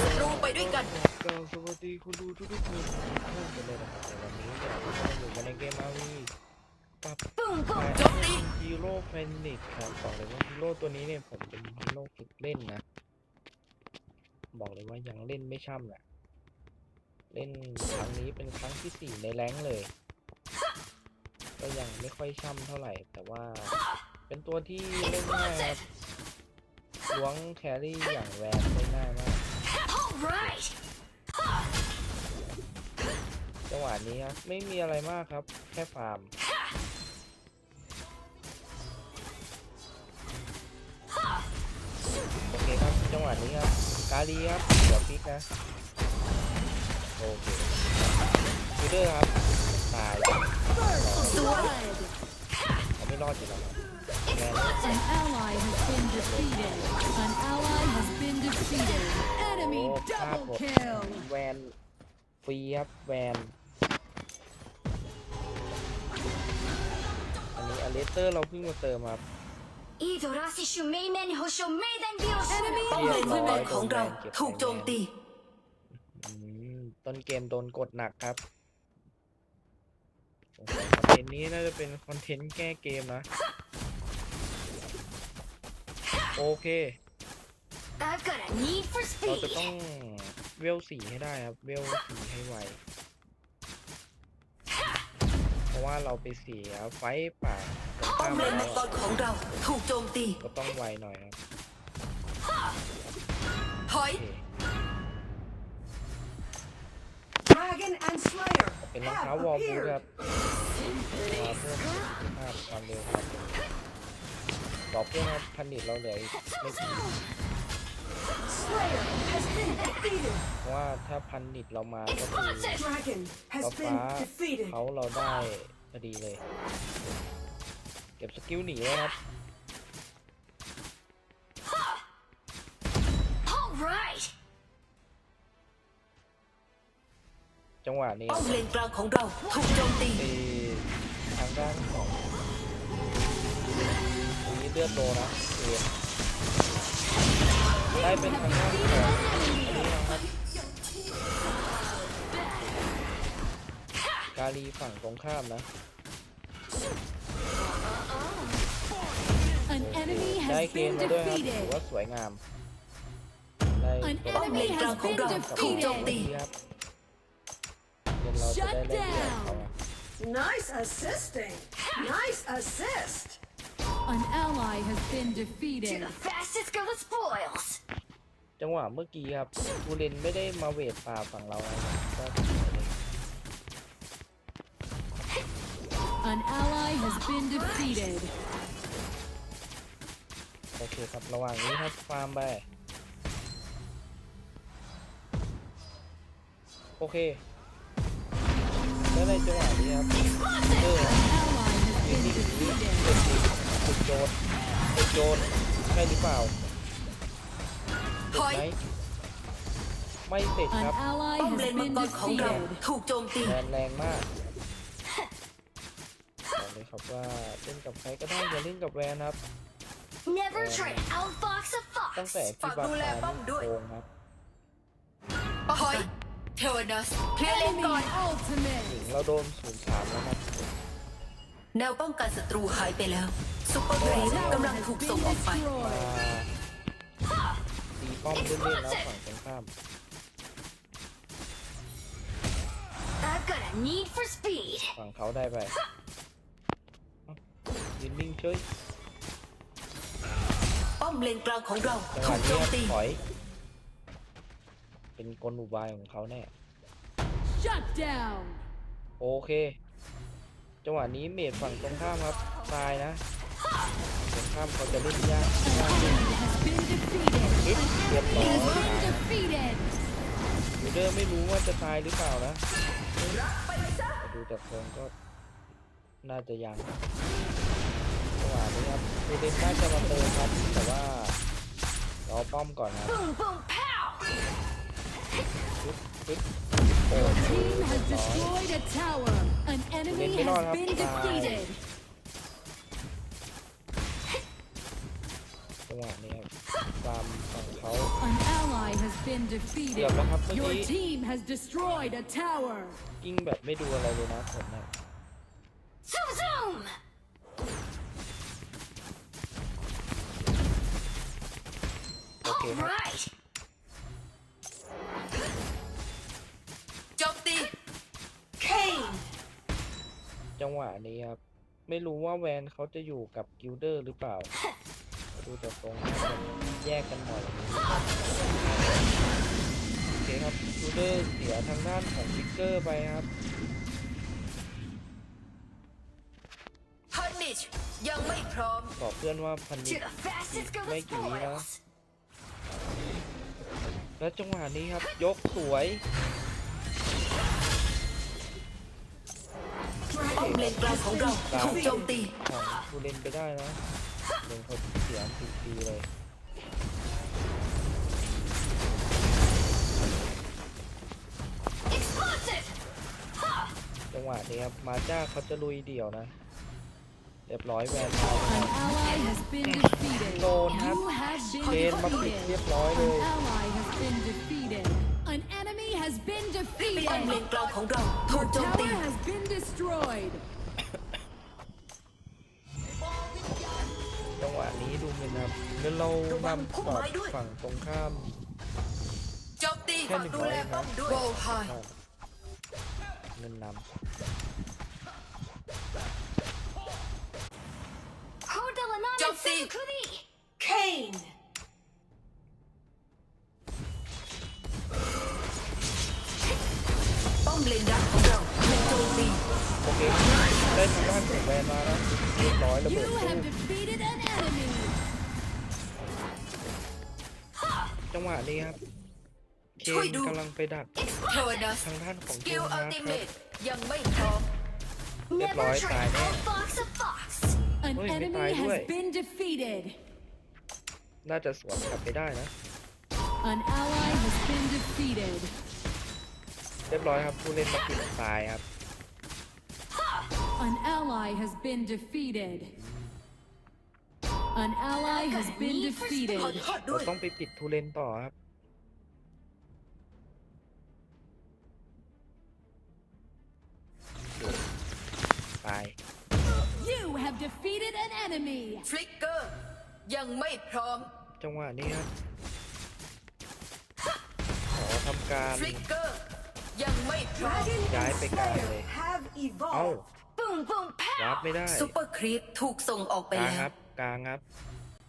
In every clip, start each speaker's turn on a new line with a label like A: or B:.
A: ศัตรูไปด้วยกัน
B: ก็สวัสดีคุณดูทุกทุกๆคนทุกท่านกันเลยนะครับในวันนี้เนี่ยเราอยู่กันในเกมอาวีปับ
A: โจมตี
B: ฮีโร่แพนิคครับบอกเลยว่าฮีโร่ตัวนี้เนี่ยผมเป็นฮีโร่ฝึกเล่นนะ บอกเลยว่ายังเล่นไม่ช่ำแหละเล่นครั้งนี้เป็นครั้งที่สี่ในแรงค์เลย ก็ยังไม่ค่อยช่ำเท่าไหร่ แต่ว่าเป็นตัวที่เล่นง่ายครับล้วงแครี่อย่างแวนได้ง่ายมาก
A: Alright
B: จังหวะนี้ครับไม่มีอะไรมากครับ แค่ฟาร์ม โอเคครับ จังหวะนี้ครับ กาลีครับหัวพลิกนะ โอเคยูเดอร์ครับ ตาย
A: สวย
B: เขาไม่รอดอยู่แล้วครับแมน
C: An ally has been defeated. An ally has been defeated.
B: โอ้
C: Enemy
B: พลาด
C: double
B: หมด
C: kill.
B: แวนฟรีครับ แวน อันนี้อเลสเตอร์เราเพิ่งมาเติมครับ
A: 이도라시 슈메이맨 호쇼 메이덴 비오슈
C: Enemy
A: ป้อมเลนมังกรของเราถูกโจมตี
B: อืมต้นเกมโดนกดหนักครับสงสัยคอนเทนต์นี้น่าจะเป็นคอนเทนต์แก้เกมนะ โอเค
A: I've got a need for
B: เราจะ
A: speed
B: ต้องเวลสี่ให้ได้ครับ เวลสี่ให้ไว เพราะว่าเราไปเสียไฟต์ป่าตรง
A: ป้อ
B: ข้ามม
A: เล
B: มาน
A: มั
B: แล้
A: ง
B: ว
A: กรของเราถูกโจมตี
B: ก็ต้องไวหน่อยครับ
A: ถอย
B: โอเค
D: Dragon and Slayer
B: เป็นรอง
D: have
B: เท้าวอลบูท
D: appeared.
B: ครับมาเพิ่มประสิทธิภาพความเร็วครับบอกเพื่อนครับพันนิดเราเหลืออีกไม่กี่
D: Slayer has been defeated.
B: เพราะว่าถ้าพันนิดเรามาก็คือ
D: Dragon
B: เรา
D: has
B: ฟ้า
D: been defeated.
B: เขาเราได้พอดีเลย เก็บสกิลหนีไว้ครับ
A: Alright
B: จังหวะนี้
A: ป้อมเลนกลางของเราถูกโจมตี
B: ตีทางด้านของตรงนี้เลือดโลนะเอ ได้เป็นทางด้านของอันนี้นะครับกาลีฝั่งตรงข้ามนะ
C: An enemy
B: ได้
C: has
B: เกม
C: been
B: มาด้วยครับถือ
C: defeated.
B: ว่าสวยงาม ได้
C: An
B: ตัว
C: enemy has been
A: ถูกโจมตี
C: defeated.
B: ครับเดี๋ยวเราจะได้เล่นเกมเขาอะ
D: Nice assisting. Nice assist.
C: An ally has been
A: To
C: defeated.
A: the fastest go the spoils
B: จังหวะเมื่อกี้ครับกูเลนไม่ได้มาเวทป่าฝั่งเรานะครับก็
C: An ally has been defeated.
B: โอเคครับระหว่างนี้ครับฟาร์มไป โอเคแล้วในจังหวะนี้ครับเออ
C: An ally has
B: ยืน
C: been
B: นิ่งๆ
C: defeated.
B: เด็ดดิติดโจรติดโจรใช่หรือเปล่า
A: ถ
B: ติด
A: อย
B: ไหมไม่ติด
C: An
B: ครับ
C: ally
A: ป้อม
C: has
A: เลนมัง
C: been
A: กรของเรา
C: defeated.
A: ถูกโจมตี
B: แรงแรงมากบอกเลยครับว่าเล่นกับใครก็ได้อย่าเล่นกับแวนครับ
A: Never try to outfox a
B: ตั้ง
A: fox
B: แต่ที่บา
A: ดูแล
B: ตา
A: ป้อม
B: นี่
A: ด้วย
B: โกงครับ
A: ถอยเทวนัสเคลียร์เลน
C: Enemy
A: ก่อน
C: ultimate.
B: หญิงเราโดนศูนย์สามแล้วครับ
A: แนวป้องกันศัตรูหายไปแล้วซุปเปอร์ครีม
C: Tower
A: กำลัง
C: has
A: ถูก
C: been
A: ส่งออกไป
B: มา
C: destroyed.
B: ตีป้อมเล่นๆแล้วฝั่งตรงข้าม
A: I've got a need for speed
B: ฝั่งเขาได้ไปเอ้ายืนนิ่งเฉย
A: ป้อมเลนกลางของเรา
B: จังห
A: ถู
B: วะ
A: กโจ
B: นี้
A: ม
B: ครับ
A: ตี
B: ถอย เป็นกลอุบายของเขาแน่
C: Shut down.
B: โอเค จังหวะนี้เมดฝั่งตรงข้ามครับตายนะตรงข้ามเขาจะเล่นยาก
C: An
B: มาก
C: enemy has been defeated.
B: ปึ๊บเรียบร้อย
C: Has been defeated.
B: ยูเดอร์ไม่รู้ว่าจะตายหรือเปล่านะแต่ดูจากทรงก็น่าจะยังจังหวะนี้ครับยูเดนน่าจะมาเติมครับ แต่ว่ารอป้อมก่อนนะ
A: boom boom pow
B: ปึ๊บปึ๊บโอ้
C: Your
B: โห
C: team
B: เรี
C: has
B: ยบร้อย
C: destroyed a tower. An enemy
B: Lên cái đó
C: has
B: lắm.
C: been
B: Bye.
C: defeated.
B: จังหวะนี้ครับตามฝั่งเขา
C: An ally has been
B: เกื
C: defeated.
B: อบแล้วครับเมื่อ
C: Your
B: กี้
C: team has destroyed a tower.
B: กิ้งแบบไม่ดูอะไรเลยนะผมนะ
A: ซูมซูม
B: โอเคครับ
A: จั
B: งหวะนี้ครับ ไม่รู้ว่าแวนเขาจะอยู่กับกิลเดอร์หรือเปล่า ดูจากตรงน่าจะแยกกันหน่อยโอเคครับกิลเดอร์เสียทางด้านของฟิกเกอร์ไปครับ
A: พันนิชยังไม่พร้อม
B: บอกเพื่อนว่าพันนิ
A: to
B: ด
A: the fastest go
B: ไม่
A: the
B: กี่วินะ
A: spoils
B: แล้วจังหวะนี้ครับ ยกสวย
A: มเลนกลางของเราถูกโจมตี
B: ของบูเลนไปได้นะหนึ่งคนเสียสิบปีเลย
A: explosive
B: จังหวะนี้ครับมาจ้าเขาจะลุยเดี่ยวนะ เรียบร้อยแวนมา
C: An ally has been defeated.
B: Lord,
C: You have
B: เชน
C: been
B: มาปิดเรียบ
C: defeated.
B: ร้อยเลย
C: An ally has been defeated. An enemy has been
A: ป้อมเล
C: defeated.
A: กลางของเราถู
C: Your
A: โจมตี
C: tower has been destroyed.
B: จังหวะนี้ดูเหมือนครับเดี๋ยวเรานำต่อฝั่งตรงข้าม
A: โจมตี
B: แค่หนึ่ง
A: ดู
B: ร้อย
A: แล
B: ครั
A: ป้อบ มด้วย
B: เงินน
A: โจมตี
D: Kane.
A: ป้อมเลนดักของเราถูกโจมตีำ
B: โอเคได้ทางด้านของแวนมาแล้วเรียบร้อยระเบิ
C: You
B: ดตู้
C: have defeated an enemy.
B: จังหวะนี้ครับเช
A: ช่วย
B: น
A: ดู
B: กำลังไปดัก
A: เทวนัส
B: ทางด้านของ
A: ส
B: โจ
A: กิล
B: นา
A: อัล
B: ส
A: ติ
B: ค
A: เม
B: รับ
A: ตยังไม่พร้อม
B: เรียบร้อยตายแน่
C: An
B: Oi, may
C: enemy
B: tayo
C: has
B: eh.
C: been defeated.
B: น่าจะสวนกลับไปได้นะ
C: An ally has been defeated.
B: เรียบร้อยครับผู้เล่นมาปิดตายครับ
C: An ally has been defeated. An ally has been
A: ขอ
C: defeated.
A: โทษด้
B: เรา
A: วย
B: ต้องไปปิดทุเรนต่อครับ ตาย
C: You have defeated an enemy.
A: ฟลิกเกอร์ยังไม่พร้อม
B: จังหวะนี้ครับขอทำการ
A: ฟลิกเกอร์ยังไม่พร้อม
D: Dragon and
B: ย้ายไปกลางเลย
D: Slayer have
B: เอ้า
D: evolved.
A: ปุ้งปุ้งแพ้
B: วาร์ปไม่ได้
A: ซุปเปอร์ครีปถูกส่งออกไป
B: กลาง
A: แล้
B: ควรับกลางครับ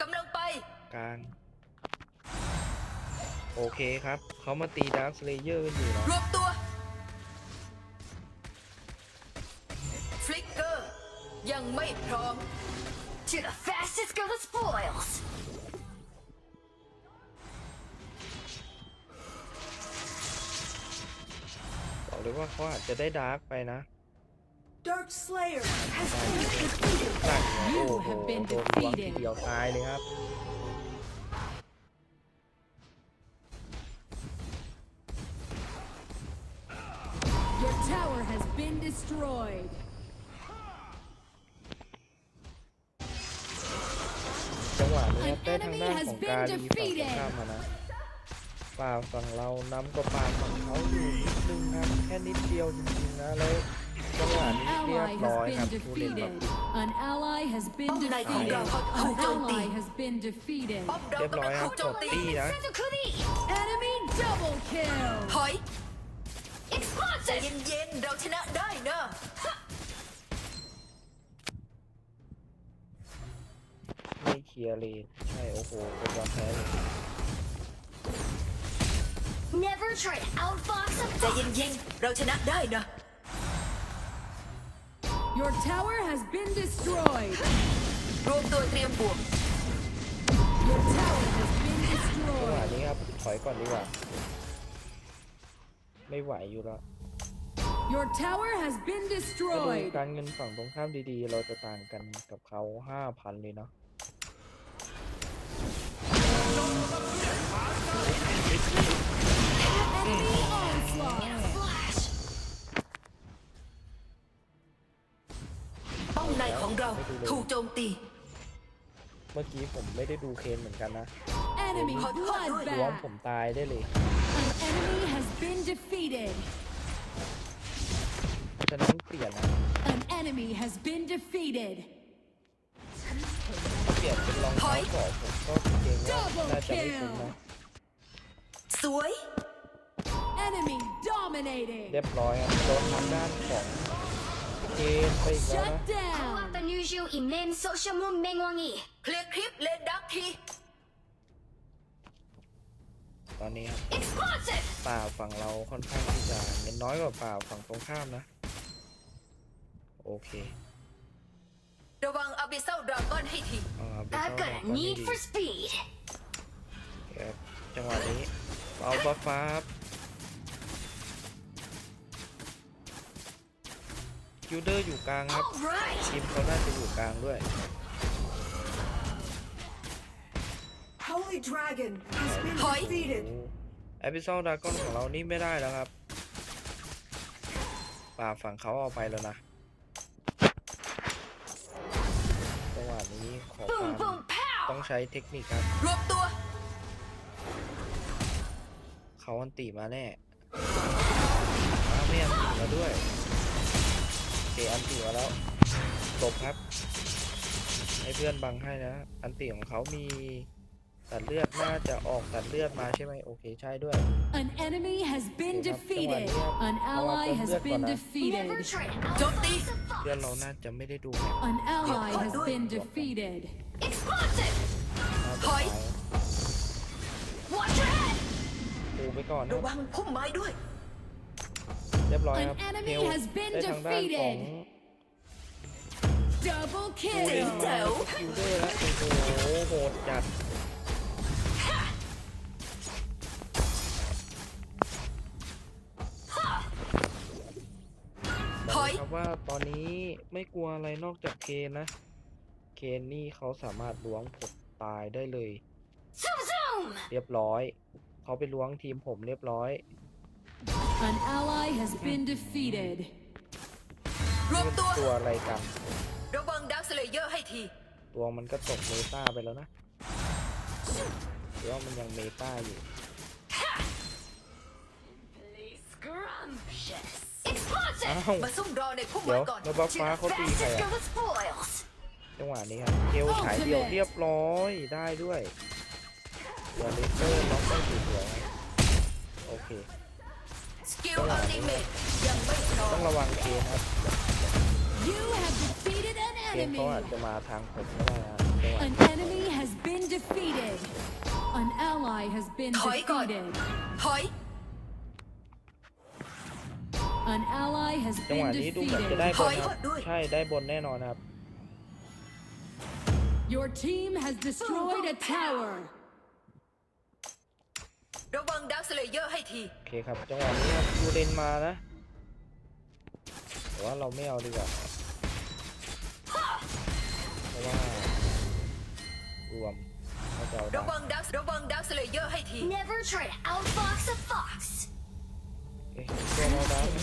A: กำลังไป
B: กลาง โอเคครับ เขามาตีดาร์คสเลเยอร์กันอยู่นะ
A: รวมตัว ยังไม่พร้อม To the fastest go the spoils
B: บอกเลยว่าเขาอาจจะได้ดาร์กไปนะ
D: Dark Slayer has been defeated.
B: ตั้งไง
C: You
B: โอ้โห
C: have been
B: โดนล้วงที
C: defeated.
B: เดียวตายเลยครับ
C: Your tower has been destroyed.
B: จังหวะนี้ครับได้ทางด้านของการดีฝั่งข้ามมานะป่าฝั่งเรานำก็ป่าฝั่งเขาอยู่นิดนึงครับแค่นิดเดียวจริงๆนะแล้วจังหวะนี้เรียบร้อยครับผู้เล่นมา
C: defeated. An ally has been
A: Ông này không
C: defeated.
A: đâu, không
C: An
A: trông
C: ally
A: tìm.
C: has been defeated.
A: ป้อมเรา
B: เรียบร้อยครับ
A: จ
B: ก
A: ม
B: ด
A: ตี
B: นะ
C: Enemy double kill.
A: ถอยใจเย็นๆเราชนะได้นะ
B: ลียร์เลยใช่โอ้โหเป็นยอมแพ้เลย
A: Never try to outfox a ใจเย็นๆ เราชนะได้นะ
C: Your tower has been destroyed.
A: รวมตัวเตรียมบวก
C: Your tower has been
B: จังหวะ
C: destroyed.
B: นี้ครับถอยก่อนดีกว่า ไม่ไหวอยู่แล้ว
C: Your tower has been
B: ถ้าดู
C: destroyed.
B: การเงินฝั่งตรงข้ามดีๆ เราจะต่างกันกับเขาห้าพันเลยเนาะ
A: ป้อมในของเราถูกโจมตี
B: เมื่อกี้ผมไม่ได้ดูเคนเหมือนกันนะ
C: enemy
B: ล้วงผม
C: bloodbath.
B: ตายได้เลย
C: An enemy has been defeated.
B: ฉะนั้นเปลี่ยนนะ
C: An enemy has been defeated.
B: เปลี่ยนเป็นรองเท้าก่อนผมก็เกรงว่าน่าจะไม่คุ้มนะ
A: สวย
C: Enemy dominating.
B: เรียบร้อยครับโดนทางด้านของเกมไปอีกแล้ว
C: Shut
B: นะ
C: down.
E: Penuju imem social moon mengwangi.
A: เคลียร์คลิปเลนดักที
B: ตอนนี้ครับ
E: Explosive!
B: ป่าฝั่งเราค่อนข้างที่จะเน้นน้อยกว่าป่าฝั่งตรงข้ามนะ โอเค
A: ระวังอาบิเซลดราก้อนให้ที
B: เอาไป
E: I've
B: เข้า
E: got
B: ก่อน
E: a
B: ดี
E: need for speed.
B: ครับจังหวะนี้เอาบัฟฟ้า ครับคิวเดอร์อยู่กลางครับ
E: Alright!
B: ทีมเขาน่าจะอยู่กลางด้วย
D: Holy Dragon has been
A: ถอย
D: defeated.
B: แอพิซอลดากอนของเรานี่ไม่ได้แล้วครับ ป่าฝั่งเขาเอาไปแล้วนะจังหวะนี้ขอค
E: Boom
B: วาม
E: boom pow!
B: ต้องใช้เทคนิคครับ
A: รวบตัว
B: เขาอันติมาแน่อ้าวไม่อันติมาด้วยโอ เคอันติมาแล้วจบครับ ให้เพื่อนบังให้นะ อันติของเขามีตัดเลือดน่าจะออกตัดเลือดมาใช่ไหมโอเคใช่ด้วย
C: An enemy has been
B: Okay,
C: defeated.
B: that's
C: An
B: the one.
C: ally
B: I'll
C: has
B: put
C: been
B: that one.
C: defeated.
E: Never try to
A: โจมตี
E: outfox a fox.
B: เพื่อนเราน่าจะไม่ได้ดูแมป
C: An ally has
A: do it.
C: been defeated.
E: Explosive!
B: น่าจะ
A: ถอย
B: ตาย
E: Watch your head!
B: ปูไปก่อนนะ
A: ระวังพุ่มไม้ด้วย
B: เรียบร้อย
C: An
B: ครับ
C: enemy
B: เทล
C: has been
B: ได้ทางด้านของ
C: defeated. Double
B: ปูเล่น
C: kill.
B: มาคิวเดอร์แล้วโอ้โหโหดจัด
A: ถอย
B: ครับว่าตอนนี้ไม่กลัวอะไรนอกจากเคนนะ เคนนี่เขาสามารถล้วงผมตายได้เลย
E: Zoom zoom!
B: เรียบร้อย เขาไปล้วงทีมผมเรียบร้อย
C: An ally has been defeated.
A: รวบ
B: มัน
A: ตัว
B: ตัวอะไรกัน
A: ระวังดักสเลเยอร์ให้ที
B: ตัวมันก็ตกเมตาไปแล้วนะหรือว่ามันยังเมตาอยู่
E: Scrumptious!
B: อ้า
E: Explosive!
B: ว
A: มาซุ่มรอในพุ่ม
B: เดี๋
A: ไม้
B: ยว
A: ก่อน
B: แล้วบัฟ
E: To
B: ฟ้า
E: the
B: เขาตีใคร
E: fastest
B: อะ
E: go with spoils!
B: จังหวะนี้ครับเทลฉายเดียว
C: Ultimate
B: เรียบร้อยได้ด้วยเดี๋ยวเลเซอร์ล็อกได้สวยๆโอเค
A: สกิลอัลติเมตยังไม่พร้อ
B: ต้อ
A: ม
B: งระวังเคนครับ
C: You have defeated an
B: เคนเขาอาจ
C: enemy.
B: จะมาทางผมก็ได้นะจังหวะ
C: An enemy has been defeated. An ally has been
A: ถอยก่อน
C: defeated.
A: ถอย
C: An ally has
B: จังห
C: been
B: วะนี้ดูเหมือนจะ
C: defeated.
B: ได้บนครับ
A: ถอยก่อนด้วย
B: ใช่ได้บนแน่นอนครับ
C: Your team has destroyed a tower.
A: ระวังดักสเลเยอร์ให้ที
B: โอเคครับ จังหวะนี้ครับยูเรนมานะ แต่ว่าเราไม่เอาดีกว่าเพราะว่ารวมเขาจะเอา
A: ระ
B: ได้
A: วังดักระวังดักสเลเยอร์ให้ที
E: Never try to outfox a fox!
B: เอ๊ะตัวเราได้ไหม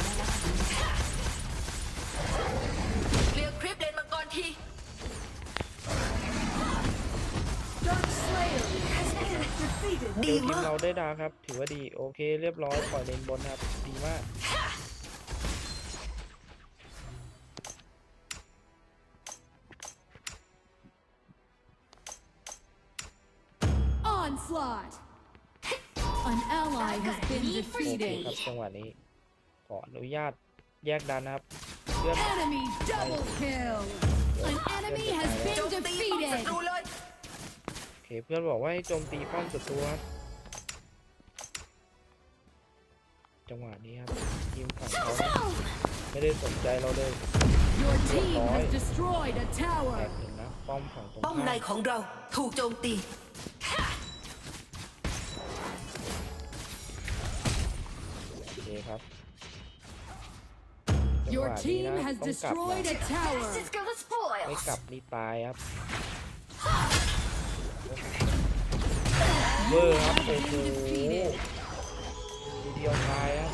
A: เคลียร์คลิปเลนมังกรที
B: ดี๋ยวทีมเราได้ดาวครับ ถือว่าดีโอเค เรียบร้อยปล่อยเลนบนครับ ดีมาก
C: Onslaught. An ally has been
B: โอเคครับ
C: defeated.
B: จังหวะนี้ ขออนุญาตแยกดันนะครับเพื่อน
C: Enemy double kill. An enemy has
A: โจ
C: been
A: มตีป้อมศั
C: defeated.
A: ตรูเลย
B: โอเคเพื่อนบอกว่าให้โจมตีป้อมศัตรูครับจังหวะนี้ครับทีมฝั่งเขานะ
E: Zoom!
B: ไม่ได้สนใจเราเลย
C: Your team has destroyed a
B: แต
C: tower.
B: กหนึ่งนะป้อมฝั่งตรง
A: ป้อม
B: ข้าม
A: ในของเราถูกโจมตี
B: โอเคครับจังห
C: Your
B: วะนี้
C: team
B: นะ
C: has
B: ต้องกลับมา
C: destroyed a tower.
E: Fastest go with
B: ไม่
E: spoils!
B: กลับนี่ตายครับ เวอร์ครับโอ้โห
C: defeated.
B: ทีเดียวตายครับ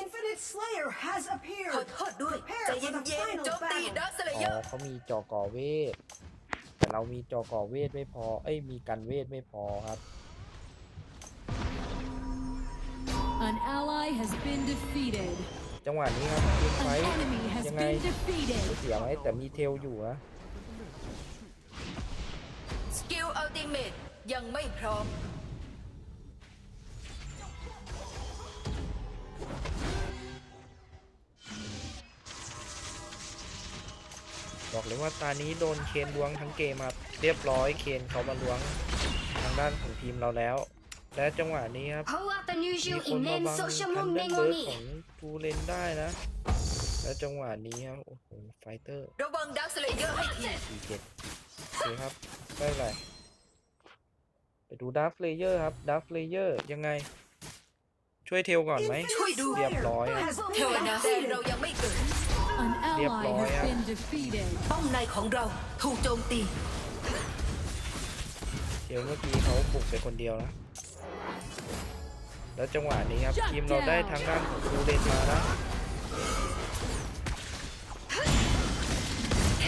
D: Infinite Slayer has
A: ขอ
D: appeared.
A: โทษด้วย
D: Prepare
A: ใจ
D: for
A: เย็
D: the
A: นๆ
D: final
A: โจมตี
D: battle.
A: ดักสเล
B: อ๋
A: เยอ
B: อ
A: ร์
B: เขามีจอกอเวท แต่เรามีจอก่อเวทไม่พอ เอ้ยมีกันเวทไม่พอครับ
C: An ally has been defeated.
B: จังหวะนี้ครับทีมไฟ
C: An enemy has
B: ยัง
C: been
B: ไง
C: defeated.
B: เสียไหมแต่มีเทลอยู่นะ
A: ติเมตยังไม่พร้อม
B: บอกเลยว่าตานี้โดนเคนล้วงทั้งเกมครับเรียบร้อยเคนเขามาล้วงทางด้านของทีมเราแล้ว และจังหวะนี้ครับ
E: How often
B: มี
E: use you
B: คนมา
E: in
B: บัง
E: social
B: ทันเดอ
E: moving
B: ร์เบิร์ด
E: on
B: ของทูเลนได้นะ และจังหวะนี้ครับโอ้โหไฟเตอร์
A: ระวังดักสเลเยอร์ให้ที
B: สี่เจ็ดโอเคครับได้ไร ไปดูดัฟเลเยอร์ครับดัฟเลเยอร์ยังไง ช่วยเทลก่อนไหม
A: ช่วยดู
B: เรียบร้อยครับ
D: Has
A: เทว
D: been
A: นาแต่
D: defeated.
A: เรายังไม่เกิด
C: An ally
B: Điệp rồi
C: has
B: á.
C: been defeated.
A: ป้อมในของเราถูกโจมตี
B: เทลเมื่อกี้เขาบุกไปคนเดียวนะแล้วจังหวะนี้ครับ
C: Shut
B: ทีมเราได้
C: down
B: ทางด้านของทูเลนมานะ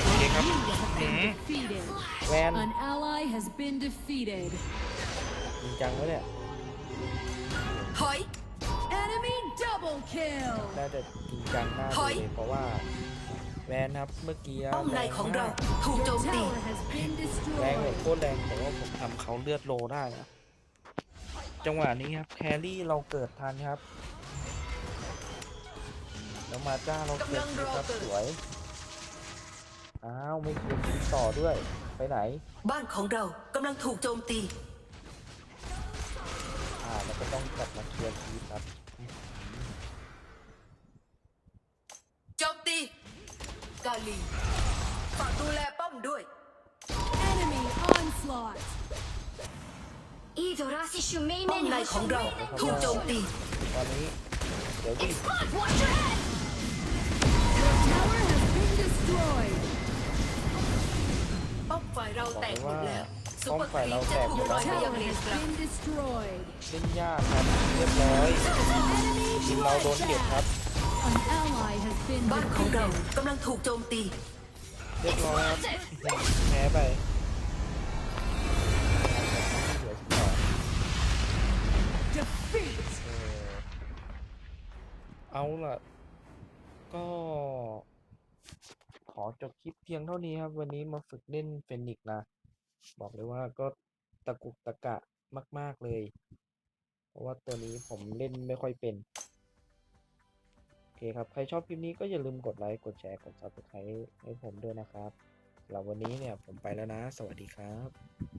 B: โอเคครับหืม
C: Defeated.
B: แวน
C: An ally has been defeated.
B: จริงจังวะเนี่ย
A: ถอย
C: Enemy double kill.
B: น่าจะจริงจังมาก
A: ถอย
B: เลยเพราะว่าแวนครับเมื่อกี้
A: ป้อมในของเรา
B: แม
A: ถูก
C: Your
A: โจมตี
C: tower has been
B: แรงแบบ
C: destroyed.
B: โคตรแรงแต่ว่าผมทำเขาเลือดโลได้นะจังหวะนี้ครับแครี่เราเกิดทันครับ แล้วมาจ้าเราเกิดครับสวยอ้าวไม่ควรกินต่อด้วย ไปไหน
A: บ้านของเรากำลังถูกโจมตี
B: อ่าเรา ก็ต้องกลับมาเคลียร์คีครับ
A: โจมตีกาลีฝากดูแลป้อมด้วย
C: Enemy onslaught.
E: Idorasi
A: ป้อมใน
E: Shumeimen
A: ของเราถูกโจมตี
B: ตอนนี้เดี๋ยวดิ
E: Watch your head!
C: Your tower has been destroyed.
A: ป้อมฝ่ายเราแตกหมดแล้วซุปเปอร์ ครีมจะถูก
C: Your
A: ร้อยไป
C: tower
A: ยังเลน
C: has
A: กลาง
C: been destroyed.
B: เล่นยากครับเรียบร้อย
C: Enemy
B: ทีมเราโดนเก็บครับ
C: bloodbath. An ally has been
A: บ้านของเรา
C: defeated.
A: กำลังถูกโจมตี
B: เรียบร้อยครับแพ้ไปเหลือสิบสอง
C: Defeat.
B: เออเอาล่ะ ก็ ขอจบคลิปเพียงเท่านี้ครับ วันนี้มาฝึกเล่นเฟนิกซ์นะ บอกเลยว่าก็ตะกุกตะกะมาก ๆเลย เพราะว่าตัวนี้ผมเล่นไม่ค่อยเป็นโอเคครับ ใครชอบคลิปนี้ก็อย่าลืมกดไลค์ กดแชร์ กด subscribe ให้ผมด้วยนะครับสำหรับวันนี้เนี่ยผมไปแล้วนะ สวัสดีครับ